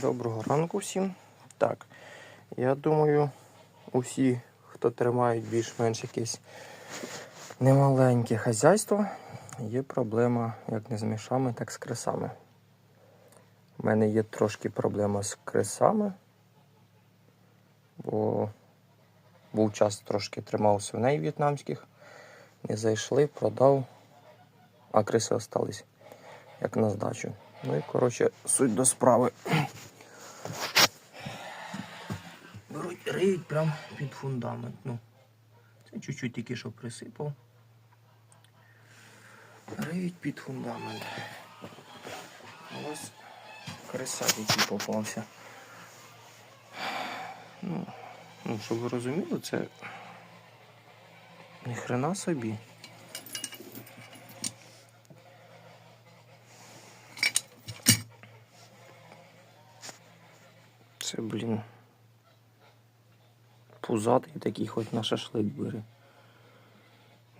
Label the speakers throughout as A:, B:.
A: Доброго ранку всім. Так, я думаю, усі, хто тримають більш-менш якесь немаленьке хазяйство, є проблема як не з мішами, так з крисами. У мене є трошки проблема з крисами, бо був час трошки тримав свиней в'єтнамських, не зайшли, продав, а криси остались як на здачу. Ну і коротше, суть до справи. Риють прямо під фундамент. Ну, це чуть-чуть тільки що присипав. Риють під фундамент. Ось криса який попався. Ну, ну, щоб ви розуміли, це ніхрена собі. Це, блін. Пузатий такий, хоч на шашлик бери.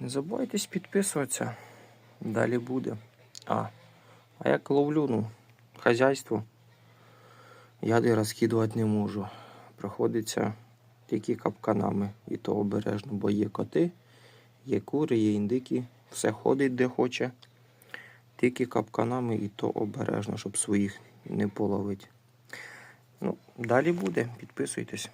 A: Не забувайтесь підписуватися. Далі буде. А, а як ловлю, ну, хазяйство. Яди розкидувати не можу. Приходиться тільки капканами. І то обережно, бо є коти, є кури, є індики, все ходить де хоче. Тільки капканами і то обережно, щоб своїх не половити. Ну, далі буде. Підписуйтесь.